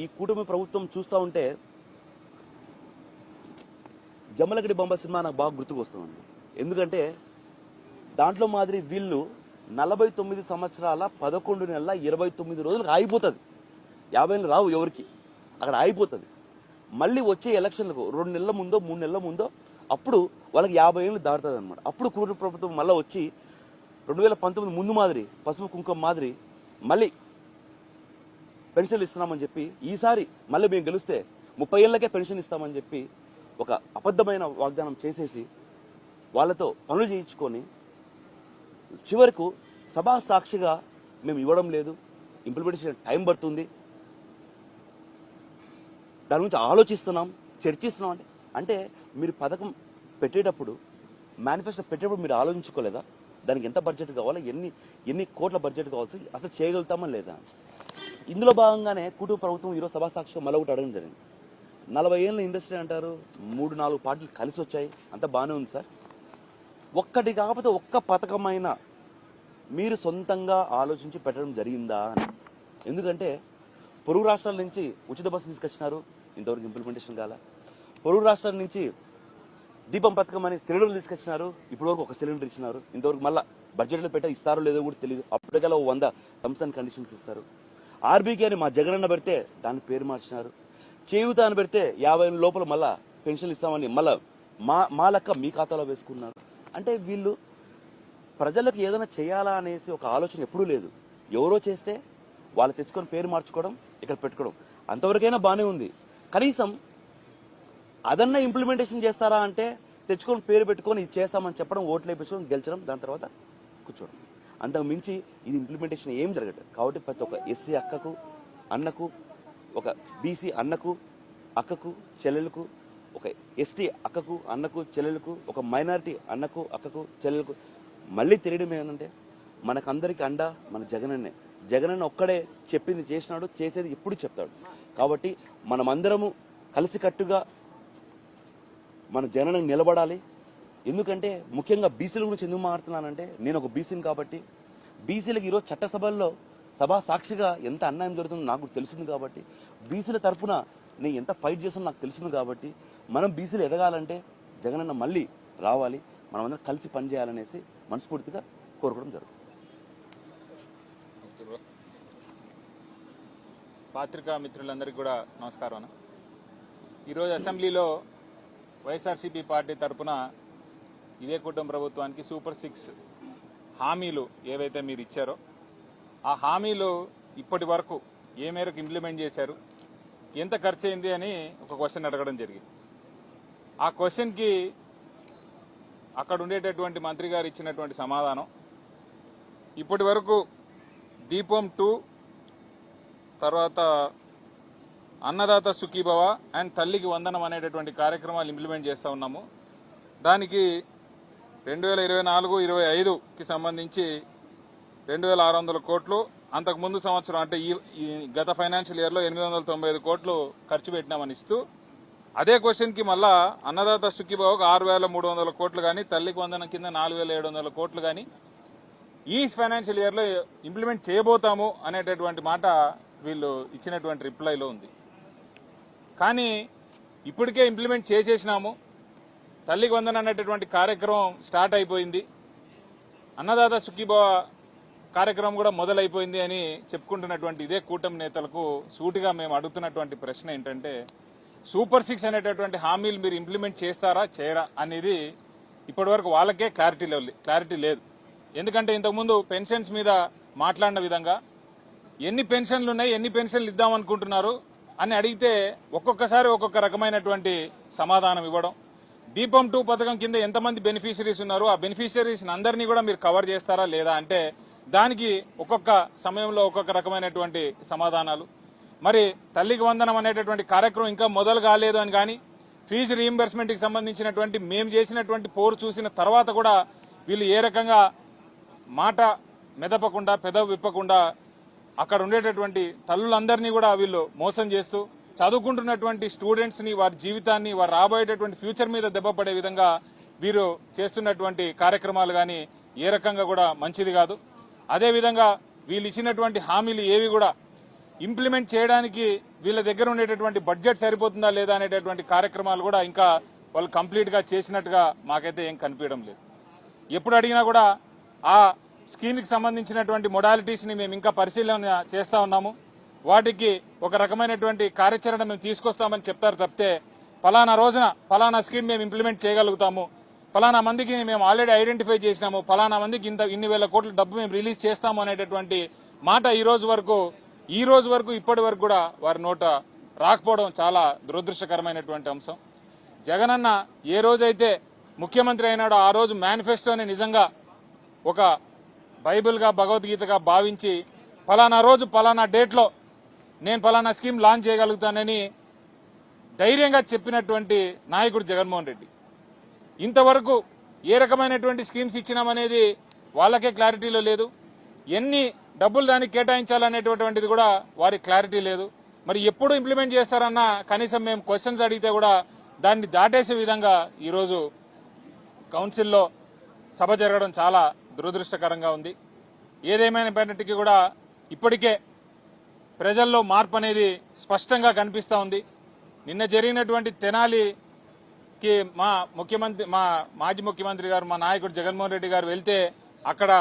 ఈ కూటమి ప్రభుత్వం చూస్తూ ఉంటే జమ్మలగడి బొమ్మ సినిమా నాకు బాగా గుర్తుకొస్తుంది ఎందుకంటే దాంట్లో మాదిరి వీళ్ళు నలభై తొమ్మిది సంవత్సరాల పదకొండు నెలల ఇరవై తొమ్మిది రోజులకు ఆగిపోతుంది. యాభై నెలలు రావు ఎవరికి? అక్కడ ఆగిపోతుంది. మళ్ళీ వచ్చే ఎలక్షన్లకు రెండు నెలల ముందో మూడు నెలల ముందో అప్పుడు వాళ్ళకి యాభై ఏళ్ళు దాటుతుంది అనమాట అప్పుడు కూటమి ప్రభుత్వం మళ్ళీ వచ్చి రెండు వేల పంతొమ్మిది ముందు మాదిరి పసుపు కుంకుమ మాదిరి మళ్ళీ పెన్షన్లు ఇస్తున్నామని చెప్పి ఈసారి మళ్ళీ మేము గెలిస్తే ముప్పై ఏళ్ళకే పెన్షన్ ఇస్తామని చెప్పి ఒక అబద్ధమైన వాగ్దానం చేసేసి వాళ్ళతో పనులు చేయించుకొని చివరకు సభా సాక్షిగా మేము ఇవ్వడం లేదు. ఇంప్లిమెంటేషన్ టైం పడుతుంది. దాని గురించి ఆలోచిస్తున్నాం చర్చిస్తున్నాం అంటే అంటే మీరు పథకం పెట్టేటప్పుడు మేనిఫెస్టో పెట్టేటప్పుడు మీరు ఆలోచించుకోలేదా? దానికి ఎంత బడ్జెట్ కావాలి? ఎన్ని ఎన్ని కోట్ల బడ్జెట్ కావాల్సి అసలు చేయగలుగుతామా లేదా? ఇందులో భాగంగానే కుటుంబ ప్రభుత్వం ఈరోజు సభా సాక్షిగా మళ్ళీ ఒకటి అడగడం జరిగింది. నలభై ఏళ్ళ ఇండస్ట్రీ అంటారు మూడు నాలుగు పార్టీలు కలిసి వచ్చాయి అంత బాగానే ఉంది సార్. ఒక్కటి కాకపోతే ఒక్క పథకమైన మీరు సొంతంగా ఆలోచించి పెట్టడం జరిగిందా అని. ఎందుకంటే పొరుగు రాష్ట్రాల నుంచి ఉచిత బస్సు తీసుకొచ్చినారు ఇంతవరకు ఇంప్లిమెంటేషన్ కాల. పొరుగు రాష్ట్రాల నుంచి దీపం పథకం అని సిలిండర్లు తీసుకొచ్చినారు ఇప్పటివరకు ఒక సిలిండర్ ఇచ్చినారు. ఇంతవరకు మళ్ళీ బడ్జెట్లో పెట్ట ఇస్తారో లేదో కూడా తెలియదు అప్పటికల్లా ఓ వంద టర్మ్స్ అండ్ కండిషన్స్ ఇస్తారు. ఆర్బీకే అని మా జగనన్న పెడితే దాని పేరు మార్చినారు. చేయూత అని పెడితే యాభై లోపల మళ్ళా పెన్షన్లు ఇస్తామని మళ్ళా మా మా లెక్క మీ ఖాతాలో వేసుకున్నారు. అంటే వీళ్ళు ప్రజలకు ఏదైనా చేయాలా అనేసి ఒక ఆలోచన ఎప్పుడూ లేదు. ఎవరో చేస్తే వాళ్ళు తెచ్చుకొని పేరు మార్చుకోవడం ఇక్కడ పెట్టుకోవడం అంతవరకైనా బాగానే ఉంది. కనీసం అదన్నా ఇంప్లిమెంటేషన్ చేస్తారా అంటే తెచ్చుకొని పేరు పెట్టుకొని ఇది చేస్తామని చెప్పడం ఓట్లు వేయించడం గెలిచడం దాని తర్వాత కూర్చోవడం. అంతకు మించి ఇది ఇంప్లిమెంటేషన్ ఏం జరగదు కాబట్టి ప్రతి ఒక్క ఎస్సీ అక్కకు అన్నకు ఒక బీసీ అన్నకు అక్కకు చెల్లెలకు ఒక ఎస్టీ అక్కకు అన్నకు చెల్లెలకు ఒక మైనారిటీ అన్నకు అక్కకు చెల్లెలకు మళ్ళీ తెలియడం ఏంటంటే మనకందరికి అండ మన జగనన్నే. జగనన్న ఒక్కడే చెప్పింది చేసినాడు చేసేది ఇప్పుడు చెప్తాడు. కాబట్టి మనమందరము కలిసికట్టుగా మన జననం నిలబడాలి. ఎందుకంటే ముఖ్యంగా బీసీల గురించి ఎందుకు మాట్లాడుతున్నానంటే నేను ఒక బీసీని కాబట్టి బీసీలకు ఈరోజు చట్టసభల్లో సభా సాక్షిగా ఎంత అన్యాయం జరుగుతుందో నాకు తెలుస్తుంది కాబట్టి బీసీల తరపున నేను ఎంత ఫైట్ చేస్తున్నా నాకు తెలుస్తుంది కాబట్టి మనం బీసీలు ఎదగాలంటే జగనన్న మళ్ళీ రావాలి మనమందరం కలిసి పనిచేయాలనేసి మనస్ఫూర్తిగా కోరుకోవడం జరుగుతుంది. పాత్రికా మిత్రులందరికీ కూడా నమస్కారం అన్న. ఈరోజు అసెంబ్లీలో వైఎస్ఆర్సీపీ పార్టీ తరపున ఇదే కుటుంబ ప్రభుత్వానికి సూపర్ సిక్స్ హామీలు ఏవైతే మీరు ఇచ్చారో ఆ హామీలు ఇప్పటి వరకు ఏ మేరకు ఇంప్లిమెంట్ చేశారు ఎంత ఖర్చు అయింది అని ఒక క్వశ్చన్ అడగడం జరిగింది. ఆ క్వశ్చన్కి అక్కడ ఉండేటటువంటి మంత్రి గారు ఇచ్చినటువంటి సమాధానం ఇప్పటి వరకు దీపం టూ తర్వాత అన్నదాత సుఖీభవ అండ్ తల్లికి వందనం అనేటటువంటి కార్యక్రమాలు ఇంప్లిమెంట్ చేస్తూ ఉన్నాము. దానికి రెండు వేల ఇరవై నాలుగు ఇరవై ఐదుకి సంబంధించి రెండు వేల ఆరు వందల కోట్లు. అంతకు ముందు సంవత్సరం అంటే ఈ ఈ గత ఫైనాన్షియల్ ఇయర్లో ఎనిమిది వందల తొంభై ఐదు కోట్లు ఖర్చు పెట్టినామని ఇస్తూ అదే క్వశ్చన్కి మళ్ళా అన్నదాత సుఖీభావకు ఆరు వేల మూడు వందల కోట్లు కానీ తల్లికి వందనం కింద నాలుగు వేల ఏడు వందల కోట్లు కానీ ఈ ఫైనాన్షియల్ ఇయర్లో ఇంప్లిమెంట్ చేయబోతాము అనేటటువంటి మాట వీళ్ళు ఇచ్చినటువంటి రిప్లైలో ఉంది. కానీ ఇప్పటికే ఇంప్లిమెంట్ చేసేసినాము. తల్లికి వందన అనేటటువంటి కార్యక్రమం స్టార్ట్ అయిపోయింది. అన్నదాత సుఖీభావ కార్యక్రమం కూడా మొదలైపోయింది అని చెప్పుకుంటున్నటువంటి ఇదే కూటమి నేతలకు సూటిగా మేము అడుగుతున్నటువంటి ప్రశ్న ఏంటంటే సూపర్ సిక్స్ అనేటటువంటి హామీలు మీరు ఇంప్లిమెంట్ చేస్తారా చేయరా అనేది ఇప్పటివరకు వాళ్ళకే క్లారిటీ లేదు క్లారిటీ లేదు. ఎందుకంటే ఇంతకుముందు పెన్షన్స్ మీద మాట్లాడిన విధంగా ఎన్ని పెన్షన్లు ఉన్నాయి ఎన్ని పెన్షన్లు ఇద్దాం అనుకుంటున్నారు అని అడిగితే ఒక్కొక్కసారి ఒక్కొక్క రకమైనటువంటి సమాధానం ఇవ్వడం దీపం టూ పథకం కింద ఎంతమంది బెనిఫిషరీస్ ఉన్నారు? ఆ బెనిఫిషరీస్ అందరినీ కూడా మీరు కవర్ చేస్తారా లేదా అంటే దానికి ఒక్కొక్క సమయంలో ఒక్కొక్క రకమైనటువంటి సమాధానాలు. మరి తల్లికి వందనం అనేటటువంటి కార్యక్రమం ఇంకా మొదలు కాలేదు అని కానీ ఫీజు రీఎంబర్స్మెంట్కి సంబంధించినటువంటి మేము చేసినటువంటి పోరు చూసిన తర్వాత కూడా వీళ్ళు ఏ రకంగా మాట మెదపకుండా పెదవి విప్పకుండా అక్కడ ఉండేటటువంటి తల్లులందరినీ కూడా వీళ్ళు మోసం చేస్తూ చదువుకుంటున్నటువంటి స్టూడెంట్స్ని వారి జీవితాన్ని వారు రాబోయేటటువంటి ఫ్యూచర్ మీద దెబ్బపడే విధంగా వీరు చేస్తున్నటువంటి కార్యక్రమాలు కానీ ఏ రకంగా కూడా మంచిది కాదు. అదేవిధంగా వీళ్ళు ఇచ్చినటువంటి హామీలు ఏవి కూడా ఇంప్లిమెంట్ చేయడానికి వీళ్ళ దగ్గర ఉండేటటువంటి బడ్జెట్ సరిపోతుందా లేదా అనేటటువంటి కార్యక్రమాలు కూడా ఇంకా వాళ్ళు కంప్లీట్గా చేసినట్టుగా మాకైతే ఏం కనిపించడం లేదు. ఎప్పుడు అడిగినా కూడా ఆ స్కీమ్కి సంబంధించినటువంటి మొడాలిటీస్ని మేము ఇంకా పరిశీలన చేస్తా ఉన్నాము. వాటికి ఒక రకమైనటువంటి కార్యాచరణ మేము తీసుకొస్తామని చెప్తారు తప్పితే ఫలానా రోజున ఫలానా స్కీమ్ మేము ఇంప్లిమెంట్ చేయగలుగుతాము. ఫలానా మందికి మేము ఆల్రెడీ ఐడెంటిఫై చేసినాము. ఫలానా మందికి ఇంత ఇన్ని వేల కోట్ల డబ్బు మేము రిలీజ్ చేస్తాము అనేటటువంటి మాట ఈ రోజు వరకు ఈ రోజు వరకు ఇప్పటి వరకు కూడా వారి నోట రాకపోవడం చాలా దురదృష్టకరమైనటువంటి అంశం. జగనన్న ఏ రోజైతే ముఖ్యమంత్రి అయినాడో ఆ రోజు మేనిఫెస్టోని నిజంగా ఒక బైబిల్గా భగవద్గీతగా భావించి ఫలానా రోజు ఫలానా డేట్లో నేను ఫలానా స్కీమ్ లాంచ్ చేయగలుగుతానని ధైర్యంగా చెప్పినటువంటి నాయకుడు జగన్మోహన్ రెడ్డి. ఇంతవరకు ఏ రకమైనటువంటి స్కీమ్స్ ఇచ్చినామనేది వాళ్ళకే క్లారిటీలో లేదు. ఎన్ని డబ్బులు దానికి కేటాయించాలనేటటువంటిది కూడా వారి క్లారిటీ లేదు. మరి ఎప్పుడు ఇంప్లిమెంట్ చేస్తారన్న కనీసం మేము క్వశ్చన్స్ అడిగితే కూడా దాన్ని దాటేసే విధంగా ఈరోజు కౌన్సిల్లో సభ జరగడం చాలా దురదృష్టకరంగా ఉంది. ఏదేమైనప్పటికీ కూడా ఇప్పటికే ప్రజల్లో మార్పు అనేది స్పష్టంగా కనిపిస్తూ ఉంది. నిన్న జరిగినటువంటి తెనాలికి మా ముఖ్యమంత్రి మా మాజీ ముఖ్యమంత్రి గారు మా నాయకుడు జగన్మోహన్ రెడ్డి గారు వెళ్తే అక్కడ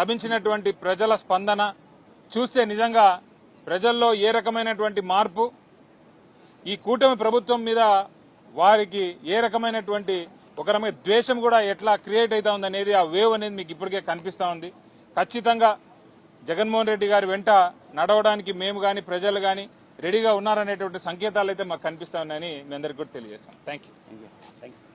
లభించినటువంటి ప్రజల స్పందన చూస్తే నిజంగా ప్రజల్లో ఏ రకమైనటువంటి మార్పు ఈ కూటమి ప్రభుత్వం మీద వారికి ఏ రకమైనటువంటి ఒక రకమైన ద్వేషం కూడా ఎట్లా క్రియేట్ అవుతా ఉంది అనేది ఆ వేవ్ అనేది మీకు ఇప్పటికే కనిపిస్తూ ఉంది. ఖచ్చితంగా జగన్మోహన్ రెడ్డి గారి వెంట నడవడానికి మేము కానీ ప్రజలు కానీ రెడీగా ఉన్నారనేటువంటి సంకేతాలు అయితే మాకు కనిపిస్తా ఉన్నాయని మీ అందరికీ కూడా తెలియజేస్తాం. Thank you thank you thank you